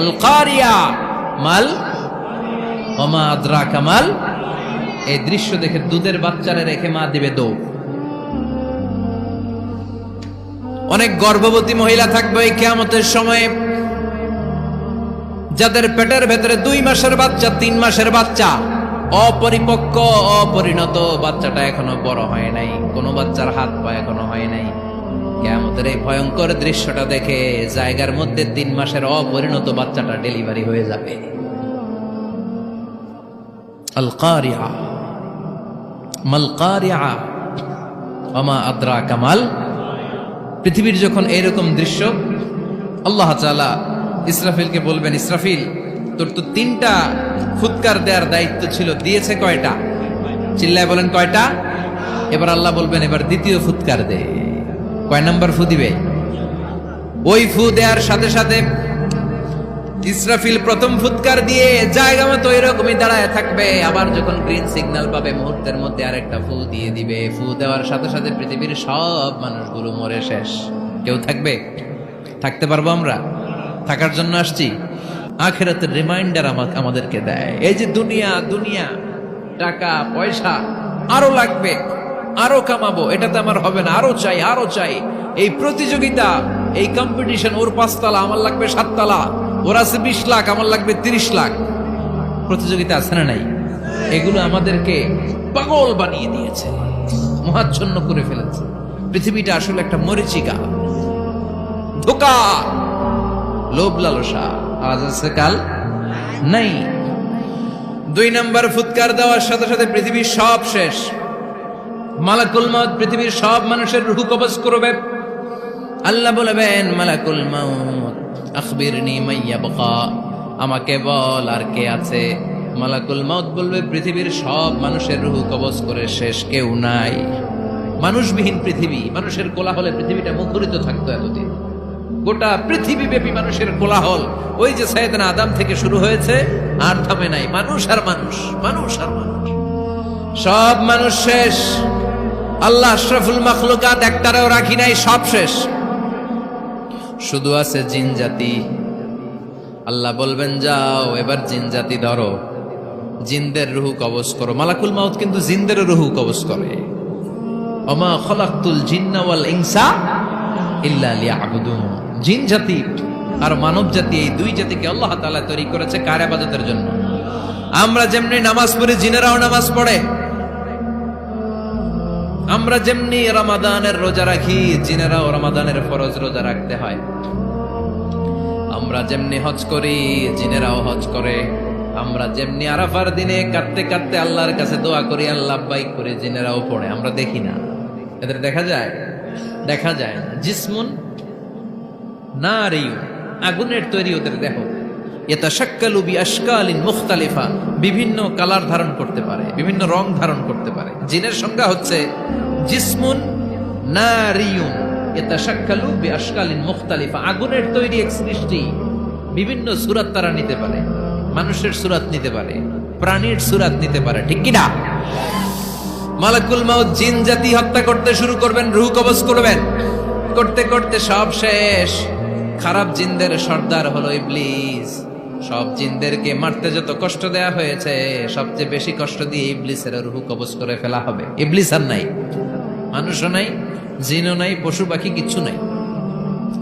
আল কারিয়া মাল অমা আদ্রা কামাল এই দৃশ্য দেখে দুধের বাচ্চারে রেখে মা দিবে দৌড়। অনেক গর্ভবতী মহিলা থাকবে এই কেয়ামতের সময়ে, যাদের পেটের ভেতরে দুই মাসের বাচ্চা, তিন মাসের বাচ্চা, অপরিপক্ক, অপরিণত বাচ্চাটা এখনও বড় হয় নাই, কোনো বাচ্চার হাত পা এখনও হয় নাই। কেয়ামতের এই ভয়ঙ্কর দৃশ্যটা দেখে জায়গার মধ্যে তিন মাসের অপরিণত বাচ্চাটা ডেলিভারি হয়ে যাবে। মাল আদ্রা কামাল পৃথিবীর যখন এইরকম দৃশ্য, আল্লাহ তাআলা ইসরাফিলকে বলবেন, ইসরাফিল, তোর তো তিনটা ফুৎকার দেওয়ার দায়িত্ব ছিল, দিয়েছে কয়টা? চিল্লায় বলেন, কয়টা? এবার আল্লাহ বলবেন, এবার দ্বিতীয় ফুৎকার দে। কয় নাম্বার ফু দিবে? ওই ফু দেওয়ার সাথে সাথে ইসরাফিল প্রথম ফুৎকার দিয়ে জায়গা মতো এরকমই দাঁড়ায় থাকবে। আবার যখন গ্রিন সিগন্যাল পাবে, মুহূর্তের মধ্যে আরেকটা ফু দিয়ে দিবে। ফু দেওয়ার সাথে সাথে পৃথিবীর সব মানুষগুলো মরে শেষ। কেউ থাকবে? থাকতে পারব আমরা? থাকার জন্য আসছি। আখেরাতের রিমাইন্ডার আমাদেরকে দেয়। এই যে দুনিয়া দুনিয়া, টাকা, পয়সা, আরও লাগবে। আরও কামাবো, এটাতে আমার হবে না। আরও চাই আরও চাই। এই প্রতিযোগিতা, এই কম্পিটিশন ওর পাঁচতলা, আমার লাগবে সাততলা। ওর আছে বিশ লাখ, আমার লাগবে তিরিশ লাখ। প্রতিযোগিতা আছে না নাই? এগুলো আমাদেরকে পাগল বানিয়ে দিয়েছে, মহাচ্ছন্ন করে ফেলেছে। পৃথিবীটা আসলে একটা মরিচিকা। ধোকা! লোভ লালসা, আজ আছে, কাল নাই। দুই নাম্বার ফুৎকার দেওয়ার সাথে সাথে পৃথিবীর সব শেষ। মালাকুল মাউত পৃথিবীর সব মানুষের রুহু কবজ করবে। আল্লাহ বলবেন মালাকুল মাউত, আখবিরনি মাইয়া বকা আমাকে বল আর কে আছে। মালাকুল মাউত বলবে, পৃথিবীর সব মানুষের রুহু কবজ করে শেষ কেউ নাই। মানুষবিহীন পৃথিবী, মানুষের কোলাহলে পৃথিবীটা মুখরিত থাকতো এতদিন। গোটা পৃথিবীব্যাপী মানুষের কোলাহল, ওই যে সাইদানা আদাম থেকে শুরু হয়েছে, আর থামে নাই। মানুষ আর মানুষ মানুষ আর মানুষ। সব মানুষ শেষ। আল্লাহ আশরাফুল মাখলুকাত একটারেও রাখি নাই, সব শেষ। শুধু আছে জিন জাতি। আল্লাহ বলবেন, যাও, এবার জিন জাতি ধরো। জিনদের রুহু কবজ করো। মালাকুল মাউত কিন্তু জিনদের রুহু কবজ করে। অমা খলাকুল জিন্না ওয়াল ইনসা ইল্লা লিয়াবুদুন। জিন জাতি আর মানব জাতি, এই দুই জাতিকে আল্লাহ তাআলা তৈরি করেছে কার জন্য? আমরা যেমনি নামাজ পড়ি, জিনেরাও নামাজ পড়ে। আমরা যেমনি রমাদানের রোজা রাখি, জিনেরাও রমাদানের ফরজ রোজা রাখতে হয়। আমরা যেমনি হজ করি, জিনেরাও হজ করে। আমরা যেমনি আরাফার দিনে কাঁদতে কাঁদতে আল্লাহর কাছে দোয়া করি, আল্লাহ বাইক করে জিনেরাও পড়ে। আমরা দেখি না। এদের দেখা যায়? দেখা যায় না। জিসমুন না আগুনের তৈরি ওদের দেহ। এটা শাক্কালু বি আশকালিন মুখতালিফা। বিভিন্ন কালার ধারণ করতে পারে, বিভিন্ন রং ধারণ করতে পারে। জিনের সংজ্ঞা হচ্ছে জিসমুন নারিয়ুন। এটা শাক্কালু বি আশকালিন মুখতালিফা। আগুনের তৈরি এক সৃষ্টি বিভিন্ন সুরাত তারা নিতে পারে, মানুষের সুরাত নিতে পারে, প্রাণীর সুরাত নিতে পারে, ঠিক কিনা? মালাকুল মাউত জিন জাতি হত্যা করতে শুরু করবেন, রুহ কবজ করবেন। করতে করতে সব শেষ। খারাপ জিনদের সর্দার হলো ইবলিস। সব জিনদেরকে মারতে যত কষ্ট দেয়া হয়েছে, সবচেয়ে বেশি কষ্ট দিয়ে ইবলিসের রুহু কবজ করে ফেলা হবে। ইবলিস আর নাই। মানুষও নাই, জিনও নাই, পশু পাখি কিচ্ছু নাই।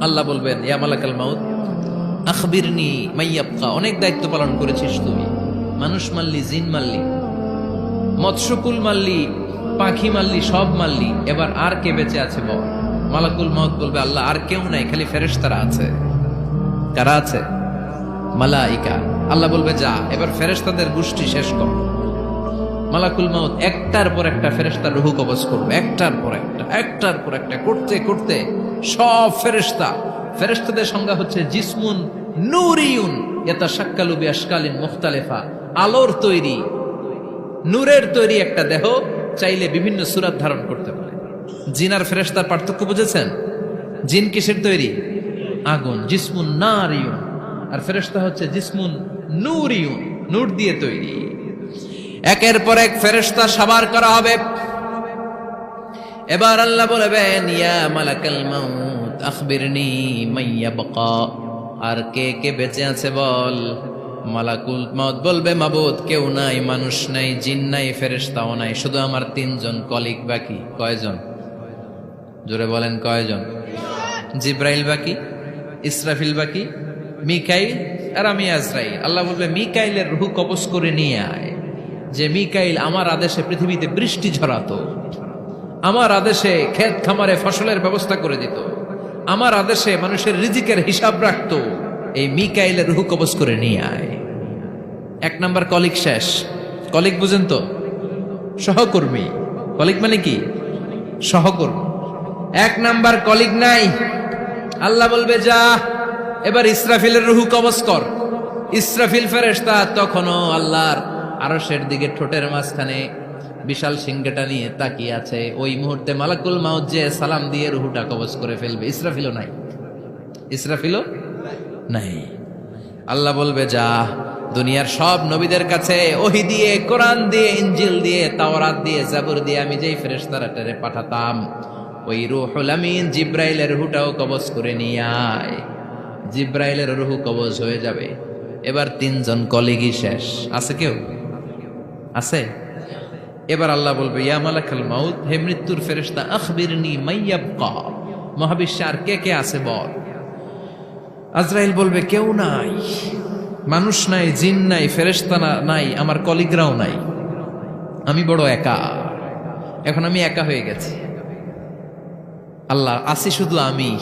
আল্লাহ বলবেন, ইয়া মালাকাল মাউত, আখবিরনি মাইয়াবকা। অনেক দায়িত্ব পালন করেছিস তুমি মানুষ মারলি, জিন মারলি, মৎস্যকুল মারলি, পাখি মারলি, সব মারলি। এবার আর কে বেঁচে আছে বল? মালাকুল মত বলবে, আল্লাহ, আর কেউ নাই, খালি ফেরেশতারা আছে। কারা আছে? মালাইকা। আল্লাহ বলবে, যা, এবার ফেরেশতাদের গোষ্ঠী শেষ কর। মালাকুল মাউত একটার পর একটা ফেরেশতা রুহু কবজ করবে, একটার পর একটা, একটার পর একটা, করতে করতে সব ফেরেশতা, ফেরেশতাদের সংজ্ঞা হচ্ছে জিসমুন নুরিউন এটা সাক্কালুবি আশকালীন মুখতালেফা, আলোর তৈরি, নূরের তৈরি একটা দেহ চাইলে বিভিন্ন সুরাত ধারণ করতে পারে। জিন আর ফেরেস্তার পার্থক্য বুঝেছেন? জিন কিসের তৈরি? আগুন, জিসমুন নারিয়ুন। আর ফেরেস্তা হচ্ছে জিসমুন নূরিয়ুন নূর দিয়ে তৈরি। একের পর এক ফেরেস্তা সাবার করা হবে। এবার আল্লাহ বলবেন, ইয়া মালাকাল মাউত, আখবিরনি মাইয়া বাকা আর কে কে বেঁচে আছে বল? মালাকুল মাউত বলবে, মাবুদ, কেউ নাই, মানুষ নাই, জিন নাই, ফেরেশতাও নাই, শুধু আমার তিনজন কলিগ বাকি। কয়জন? জোরে বলেন, কয়জন? জিব্রাইল বাকি? ইসরাফিল বাকি? মিকাইল আর আমি আজরাইল। আল্লাহ বলবে, মিকাইলের রুহু কবজ করে নিয়ে আয়, যে মিকাইল আমার আদেশে পৃথিবীতে বৃষ্টি ঝরাতো, আমার আদেশে ক্ষেত খামারে ফসলের ব্যবস্থা করে দিত, আমার আদেশে মানুষের রিজিকের হিসাব রাখত, এই মিকাইলের রুহু কবজ করে নিয়ে আয়। এক নাম্বার কলিগ শেষ। কলিগ বুঝেন তো? সহকর্মী। কলিগ মানে কি? সহকর্মী। এক নাম্বার কলিগ নাই। আল্লাহ বলবে, যা এবার ইসরাফিলের রুহু কবজ কর। ইসরাফিল ফেরেশতা তখনও আল্লাহর আরশের দিকে ঠোঁটের মাঝখানে বিশাল সিংহটা নিয়ে তাকিয়ে আছে। ওই মুহূর্তে মালাকুল মাউদ যে সালাম দিয়ে রুহুটা কবজ করে ফেলবে। ইসরাফিলও নাই। ইসরাফিলও নাই। আল্লাহ বলবে, যা, দুনিয়ার সব নবীদের কাছে ওহি দিয়ে, কোরআন দিয়ে ইঞ্জিল দিয়ে, তাওরাত দিয়ে, জাবুর দিয়ে আমি যেই ফেরেশতারা টেরে পাঠাতাম, ওই রুহুল আমিন জিব্রাইলের রুহুটাও কবজ করে নিয়ে আয়। জিব্রাইলের রুহু কবজ হয়ে যাবে। এবার তিনজন কলিগই শেষ। আছে কেউ? আছে? এবার আল্লাহ বলবে, ইয়া মাউত, হে মৃত্যুর ফেরেশতা, আখবিরনি মাইয়াবকা মহাবিশ্বে আর কে কে আছে বল? আজরাইল বলবে, কেউ নাই। মানুষ নাই, জিন নাই, ফেরেশতা নাই, আমার কলিগরাও নাই। আমি বড় একা। এখন আমি একা হয়ে গেছি। আল্লাহ, আসি শুধু আমি।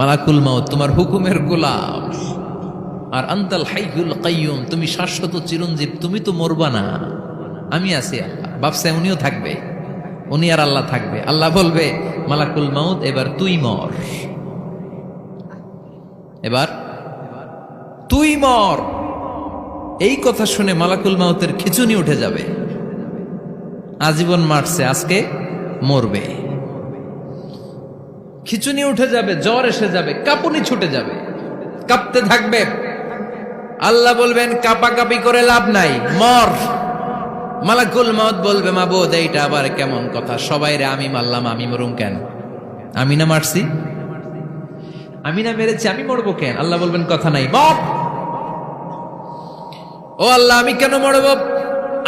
মালাকুল মাউত, তোমার হুকুমের গোলাম। আর আন্তাল হাইগুল কাইয়ুম, তুমি শাশ্বত চিরঞ্জীব, তুমি তো মরবা না। আমি আছি আল্লাহ, বাপসা উনিও থাকবে, উনি আর আল্লাহ থাকবে। আল্লাহ বলবে, মালাকুল মাউত, এবার তুই মর। এবার তুই মর। এই কথা শুনে মালাকুল মাউতের খিচুনি উঠে যাবে। আজীবন মারছে, আজকে মরবে। খিচুনি উঠে যাবে, জ্বর এসে যাবে, কাঁপুনি ছুটে যাবে। কাঁপতে থাকবে। আল্লাহ বলবেন, কাপাকাপি করে লাভ নাই, মর। মালাকুল মত বলবে মা বোধ এইটা আবার কেমন কথা? সবাই রে, আমি মারলাম, আমি মরুম কেন? আমি না মারছি? আমি না মেরেছি, আমি মরবো কেন? আল্লাহ বলবেন, কথা নাই, মর। ও আল্লাহ, আমি কেন মরব?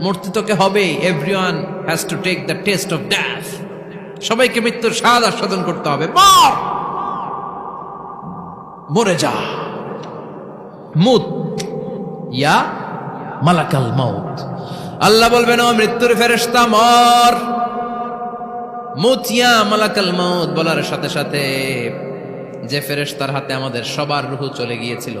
মূর্তি তোকে হবে। Everyone has to take the test of death সবাইকে মৃত্যুর স্বাদ আস্বাদন করতে হবে। মরে! যা। মুত। ইয়া মালাকাল মাউত। আল্লাহ বলবেন, ও মৃত্যুর ফেরেশতা, মর! মুতিয়া মালাকাল মাউত বলার সাথে সাথে যে ফেরেশতার হাতে আমাদের সবার রুহু চলে গিয়েছিল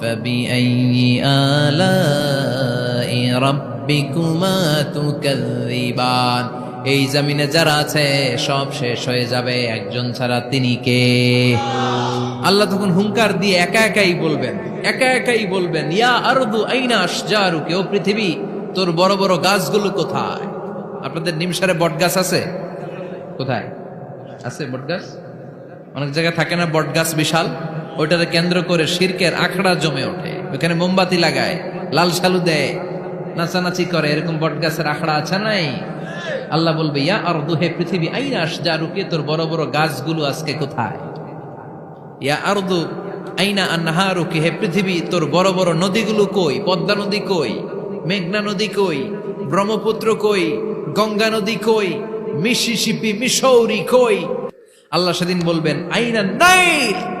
فبأي آلاء ربكما تكذبان এই জমিনে যারা আছে সব শেষ হয়ে যাবে একজন ছাড়া তিনি কে আল্লাহ তখন হুঙ্কার দিয়ে একা একাই বলবেন একা একাই বলবেন ইয়া আরদু আইনা আশজারুকে ও পৃথিবী তোর বড় বড় গাছগুলো কোথায় আপনাদের নিমসারে বট গাছ আছে কোথায় আছে বট গাছ অনেক জায়গায় থাকে না বট গাছ বিশাল ওইটারে কেন্দ্র করে শিরকের আখড়া জমে ওঠে। ওখানে মোমবাতি লাগায়, লাল সালু দেয়, নাচানাচি করে, এরকম বট গাছের আখড়া আছে নাই? আল্লাহ বলবে, ইয়া আর দুহে পৃথিবী, আইনা আস যা রুকে তোর বড় বড় গাছগুলো আজকে কোথায়? ইয়া আরদু, আইনা আন্নাহারুকে হে পৃথিবী, তোর বড় বড় নদীগুলো কই? পদ্মা নদী কই? মেঘনা নদী কই? ব্রহ্মপুত্র কই? গঙ্গা নদী কই? মিসিসিপি মিসৌরি কই? আল্লাহ সেদিন বলবেন, আইনা নাইল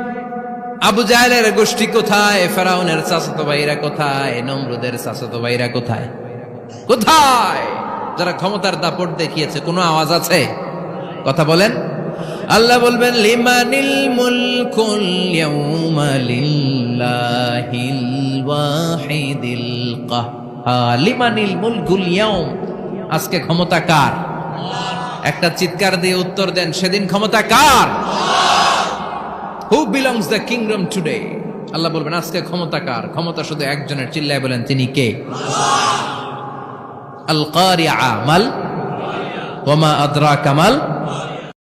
আবু জাহেলের গোষ্ঠী কোথায়? ফেরাউনের চাচাতো ভাইরা কোথায়? নমরুদের চাচাতো ভাইরা কোথায়? কোথায়? যারা ক্ষমতার দাপট দেখিয়েছে, কোনো আওয়াজ আছে? কথা বলেন। আল্লাহ বলবেন, লিমানিল মুলকুল লিমানিল মুলকুল আজকে ক্ষমতা কার? একটা চিৎকার দিয়ে উত্তর দেন, সেদিন ক্ষমতা কার? Who belongs the kingdom today আল্লাহ বলবেন, আজকে ক্ষমতা কার? ক্ষমতা শুধু একজনের। চিল্লায় বলেন, তিনি কে? আল কারিয়া আমাল ওমা আদরা কামাল